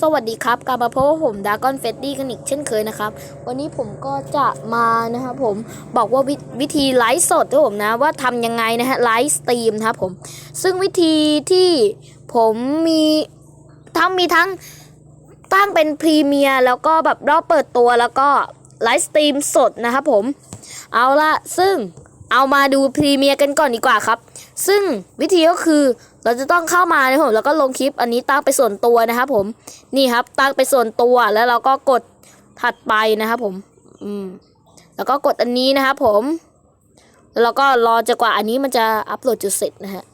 สวัสดีครับกลับมาพบกับผมดากอนเฟดดี้กันอีกเช่นเคยนะครับ วันนี้ผมก็จะมานะครับผมบอกว่าวิวิธีไลฟ์สดนะผมนะว่าทำยังไงนะฮะไลฟ์สตรีมนะครับผม ซึ่งวิธีที่ผมมีทั้งมีทั้งตั้งเป็นพรีเมียร์แล้วก็แบบรอบเปิดตัวแล้วก็ไลฟ์สตรีมสดนะครับผม เอาละซึ่งเอามาดูพรีเมียร์กันก่อนดีกว่าครับ ซึ่งวิธีก็คือ เราจะต้องเข้ามานะครับผมแล้วก็ลงคลิปอันนี้ตั้งไปส่วนตัวนะครับผมนี่ครับตั้งไปส่วนตัวแล้วเราก็กดถัดไปนะครับผม อืม แล้วก็กดอันนี้นะครับผม แล้วเราก็รอจนกว่าอันนี้มันจะอัปโหลดจะเสร็จนะฮะ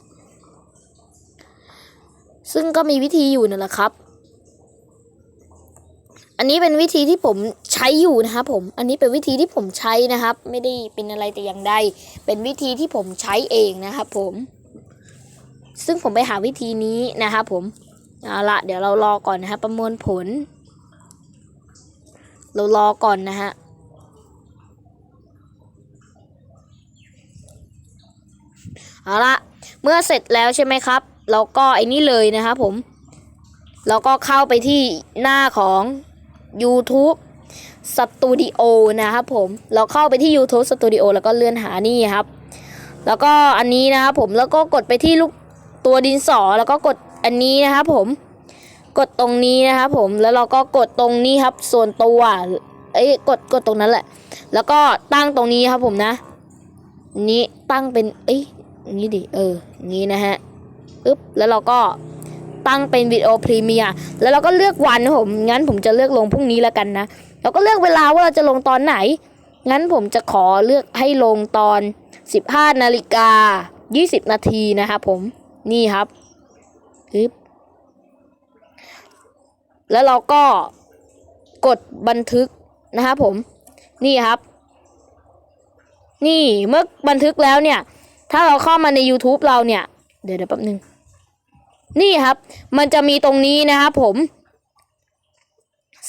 ซึ่งก็มีวิธีอยู่นั่นแหละครับ อันนี้เป็นวิธีที่ผมใช้อยู่นะครับผม อันนี้เป็นวิธีที่ผมใช้นะครับ ไม่ได้เป็นอะไรแต่อย่างใด เป็นวิธีที่ผมใช้เองนะครับผม ซึ่งผมไปหาวิธีนี้นะครับผมเอาละเดี๋ยวเรารอก่อนนะฮะประมวลผล เรารอก่อนนะฮะเอาละเมื่อเสร็จแล้วใช่ไหมครับ เราก็ไอ้นี่เลยนะครับผม เราก็เข้าไปที่หน้าของ YouTube Studio นะครับผม เราเข้าไปที่ YouTube Studio แล้วก็เลื่อนหานี่ครับ แล้วก็อันนี้นะครับผมแล้วก็กดไปที่ลูก ตัวดินสอแล้วก็กดอันนี้นะครับผม กดตรงนี้นะครับผมแล้วเราก็กดตรงนี้ครับ ส่วนตัวเอ้ยกดกดตรงนั้นแหละ แล้วก็ตั้งตรงนี้ครับผมนะ นี้ตั้งเป็นเอ้ยงนี้ดิเอองนี้นะฮะปึ๊บแล้วเราก็ตั้งเป็นวิดีโอพรีเมียร์แล้วเราก็เลือกวันนะผมงั้นผมจะเลือกลงพรุ่งนี้แล้วกันนะเราก็เลือกเวลาว่าเราจะลงตอนไหน งั้นผมจะขอเลือกให้ลงตอน 15นาฬิกา20 นาทีนะครับผม นี่ครับปึ๊บแล้วเราก็กดบันทึกนะครับผม นี่ครับ นี่เมื่อบันทึกแล้วเนี่ย ถ้าเราเข้ามาใน YouTube เราเนี่ย เดี๋ยวเดี๋ยวแป๊บนึง นี่ครับ มันจะมีตรงนี้นะครับผม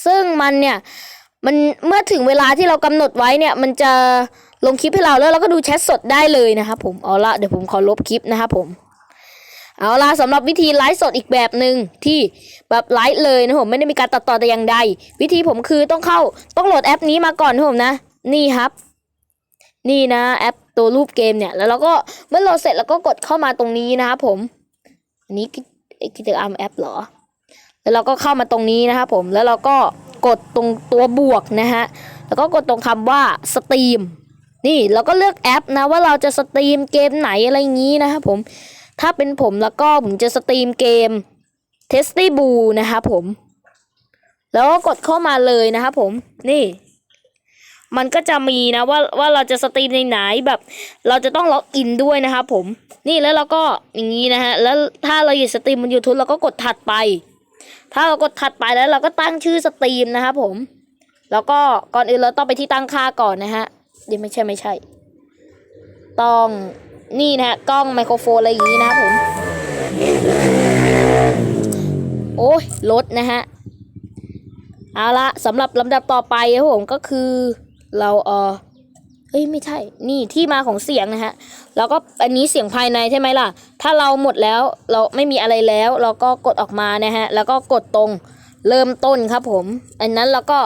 ซึ่งมันเนี่ย มันเมื่อถึงเวลาที่เรากำหนดไว้เนี่ย มันจะลงคลิปให้เราแล้วเราก็ดูแชทสดได้เลยนะครับผม เอาละเดี๋ยวผมขอลบคลิปนะครับผม เอาละสำหรับวิธีไลฟ์สดอีกแบบหนึ่งที่แบบไลฟ์เลยนะผมไม่ได้มีการตัดต่อแต่อย่างใด วิธีผมคือต้องเข้าต้องโหลดแอปนี้มาก่อนนะผมนะ นี่ครับ นี่นะแอปตัวรูปเกมเนี่ย แล้วเราก็เมื่อโหลดเสร็จแล้วก็กดเข้ามาตรงนี้นะครับผม อันนี้กิจกรรมแอปเหรอ แล้วเราก็เข้ามาตรงนี้นะครับผมแล้วเราก็กดตรงตัวบวกนะฮะแล้วก็กดตรงคำว่าสตรีมนี่เราก็เลือกแอปนะว่าเราจะสตรีมเกมไหนอะไรอย่างนี้นะครับผม ถ้าเป็นผมแล้วก็ผมจะสตรีมเกม t e s t y b o o นะครับผม แล้วก็กดเข้ามาเลยนะครับผม นี่ มันก็จะมีนะว่าว่าเราจะสตรีมในไหนแบบ เราจะต้องล็อกอินด้วยนะครับผม นี่แล้วเราก็อย่างนี้นะฮะ แล้วถ้าเราอยากสตรีมบน YouTube เราก็กดถัดไป ถ้าเรากดถัดไปแล้วเราก็ตั้งชื่อสตรีมนะครับผม แล้วก็ก่อนอื่นเราต้องไปที่ตั้งค่าก่อนนะฮะเดี๋ยวไม่ใช่ไม่ใช่ ต้อง นี่นะฮะกล้องไมโครโฟนอะไรอย่างนี้นะครับผม โอ้ยลดนะฮะ เอาละสำหรับลำดับต่อไปครับผมก็คือเราเออเฮ้ยไม่ใช่ นี่ที่มาของเสียงนะฮะ แล้วก็อันนี้เสียงภายในใช่ไหมล่ะ ถ้าเราหมดแล้วเราไม่มีอะไรแล้ว เราก็กดออกมานะฮะ แล้วก็กดตรงเริ่มต้นครับผม อันนั้นเราก็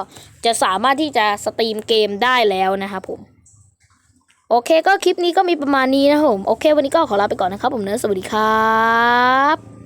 จะสามารถที่จะสตรีมเกมได้แล้วนะครับผม โอเคก็คลิปนี้ก็มีประมาณนี้นะผม โอเค วันนี้ก็ขอลาไปก่อนนะครับผมเนอะสวัสดีครับ